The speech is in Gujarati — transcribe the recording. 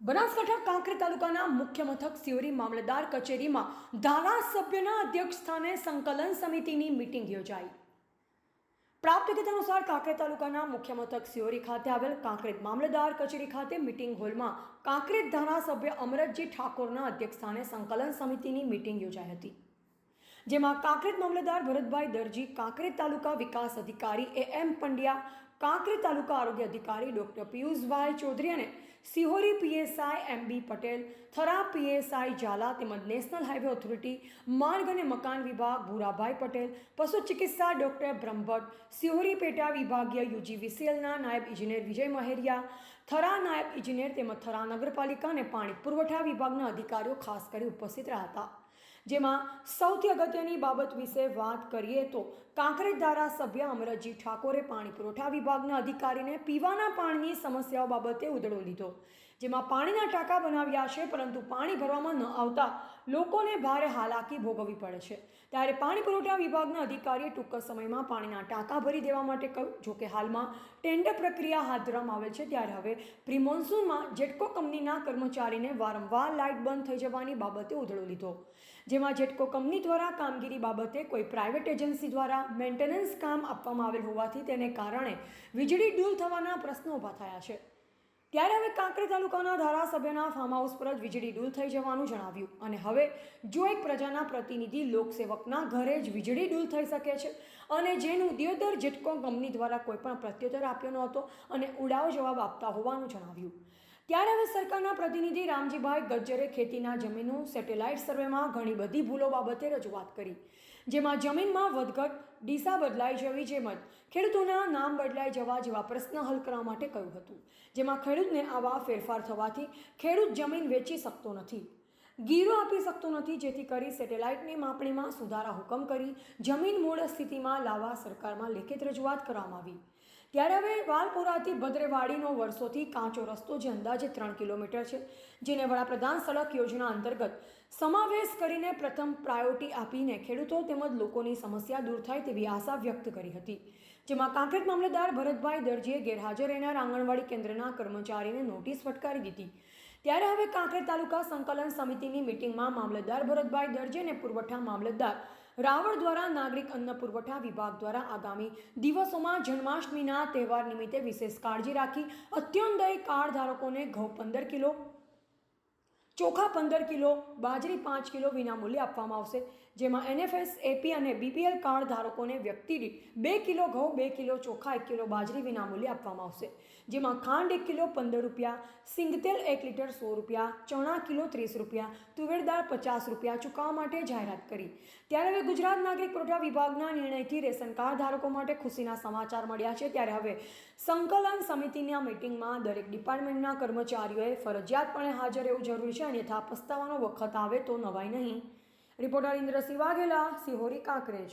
બનાસકાંઠા કાંકરે તાલુકાના મુખ્ય મથક સિયોરી મામલતદાર કચેરીમાં ધારાસભ્યના અધ્યક્ષ સ્થાને સંકલન સમિતિની મિટિંગ યોજાઈ. પ્રાપ્ત વિગત અનુસાર કાંકરે તાલુકાના મુખ્ય મથક સિયોરી ખાતે આવેલ કાંકરેજ મામલતદાર કચેરી ખાતે મિટિંગ હોલમાં કાંકરેજ ધારાસભ્ય અમરતજી ઠાકોરના અધ્યક્ષ સ્થાને સંકલન સમિતિની મિટિંગ યોજાઈ હતી. જેમાં કાંકરેજ મામલતદાર ભરતભાઈ દરજી કાંકરેજ તાલુકા વિકાસ અધિકારી એ એમ પંડ્યા કાંકરેજ તાલુકા આરોગ્ય અધિકારી ડોક્ટર પિયુષભાઈ ચૌધરી અને Sihori PSI M B Patel, Thara PSI Zala તેમજ નેશનલ હાઈવે ઓથોરિટી, માર્ગ અને મકાન વિભાગ ભૂરાભાઈ પટેલ, પશુ ચિકિત્સા ડોક્ટર બ્રહ્મભટ્ટ, સિહોરી પેટા વિભાગીય યુજીવીસીએલના નાયબ ઇજનેર વિજય મહેરિયા, થરા નાયબ ઇજનેર તેમજ થરા નગરપાલિકા અને પાણી પુરવઠા વિભાગના અધિકારીઓ ખાસ કરી ઉપસ્થિત રહ્યા હતા. જેમાં સૌથી અગત્યની બાબત વિશે વાત કરીએ તો કાંકરેજ ધારાસભ્ય અમરજી ઠાકોરે પાણી પુરવઠા વિભાગના અધિકારીને પીવાના પાણીની સમસ્યાઓ બાબતે ઉધડો લીધો, જેમાં પાણીના ટાંકા બનાવ્યા છે, પરંતુ પાણી ભરવામાં ન આવતા લોકોને ભારે હાલાકી ભોગવવી પડે છે. ત્યારે પાણી પુરવઠા વિભાગના અધિકારીએ ટૂંક સમયમાં પાણીના ટાંકા ભરી દેવા માટે કહ્યું જોકે હાલમાં ટેન્ડર પ્રક્રિયા હાથ ધરવામાં આવેલ છે, ત્યારે હવે પ્રી મોન્સૂનમાં જેટકો કંપનીના કર્મચારીને વારંવાર લાઇટ બંધ થઈ જવાની બાબતે ઉધડો લીધો. જેમાં જેટકો કંપની દ્વારા કામગીરી બાબતે કોઈ પ્રાઇવેટ એજન્સી દ્વારા મેન્ટેનન્સ કામ આપવામાં આવેલ હોવાથી તેને કારણે વીજળી ડૂલ થવાના પ્રશ્નો ઊભા થયા છે. ત્યારે હવે કાંકરે તાલુકાના ધારાસભ્યના ફાર્મ હાઉસ પર જ વીજળી ડૂલ થઈ જવાનું જણાવ્યું અને હવે જો એક પ્રજાના પ્રતિનિધિ લોકસેવકના ઘરે જ વીજળી ડૂલ થઈ શકે છે અને જેનું દિયોદર જેટકો કંપની દ્વારા કોઈ પણ પ્રત્યુત્તર આપ્યો નહોતો અને ઉડાવ જવાબ આપતા હોવાનું જણાવ્યું. ત્યારે હવે સરકારના પ્રતિનિધિ રામજીભાઈ ગજ્જરે ખેતીના જમીનનું સેટેલાઇટ સર્વેમાં ઘણી બધી ભૂલો બાબતે રજૂઆત કરી, જેમાં જમીનમાં વધઘટ, ડીસા બદલાઈ જવી જેમજ ખેડૂતોના નામ બદલાઈ જવા જેવા પ્રશ્ન હલ કરવા માટે કહ્યું હતું, જેમાં ખેડૂતને આવા ફેરફાર થવાથી ખેડૂત જમીન વેચી શકતો નથી. ગીરો આપી શકતો નથી, જેથી કરી સેટેલાઇટની માપણીમાં સુધારા હુકમ કરી જમીન મૂળ સ્થિતિમાં લાવવા સરકારમાં લેખિત રજૂઆત કરવામાં આવી. ત્યારે હવે વાલપુરાથી ભદ્રેવાડીનો વર્ષોથી કાચો રસ્તો જે અંદાજે ત્રણ કિલોમીટર છે, જેને વડાપ્રધાન સડક યોજના અંતર્ગત સમાવેશ કરીને પ્રથમ પ્રાયોરિટી આપીને ખેડૂતો તેમજ લોકોની સમસ્યા દૂર થાય તેવી આશા વ્યક્ત કરી હતી. જેમાં કાંકરેજ મામલતદાર ભરતભાઈ દરજીએ ગેરહાજર રહેનાર આંગણવાડી કેન્દ્રના કર્મચારીને નોટિસ ફટકારી દીધી. ત્યારે હવે કાંકરેજ તાલુકા સંકલન સમિતિની મિટિંગમાં મામલતદાર ભરતભાઈ દરજી અને પુરવઠા મામલતદાર રાવળ દ્વારા નાગરિક અન્ન પુરવઠા વિભાગ દ્વારા આગામી દિવસોમાં જન્માષ્ટમીના તહેવાર નિમિત્તે વિશેષ કાળજી રાખી અત્યોદય કાર્ડ ધારકોને ઘઉં પંદર કિલો ચોખા પંદર કિલો, બાજરી પાંચ કિલો વિનામૂલ્યે આપવામાં આવશે. જેમાં એનએફએસ એપી અને બીપીએલ કાર્ડ ધારકોને વ્યક્તિ દીઠ બે કિલો ઘઉં, બે કિલો ચોખા, એક કિલો બાજરી વિનામૂલ્યે આપવામાં આવશે. જેમાં ખાંડ એક કિલો, પંદર રૂપિયા, સિંગતેલ એક લીટર સો રૂપિયા, ચણા કિલો ત્રીસ રૂપિયા, તુવેર દાળ પચાસ રૂપિયા ચૂકવવા માટે જાહેરાત કરી. ત્યારે હવે ગુજરાત નાગરિક પુરવઠા વિભાગના નિર્ણયથી રેશન કાર્ડ ધારકો માટે ખુશીના સમાચાર મળ્યા છે. ત્યારે હવે સંકલન સમિતિના મિટિંગમાં દરેક ડિપાર્ટમેન્ટના કર્મચારીઓએ ફરજિયાતપણે હાજર રહેવું જરૂરી છે. અન્યથા પસ્તાવાનો વખત આવે તો નવાય નહીં. રિપોર્ટર ઇન્દ્રસિંહ વાઘેલા સિહોરી કાંકરેજ.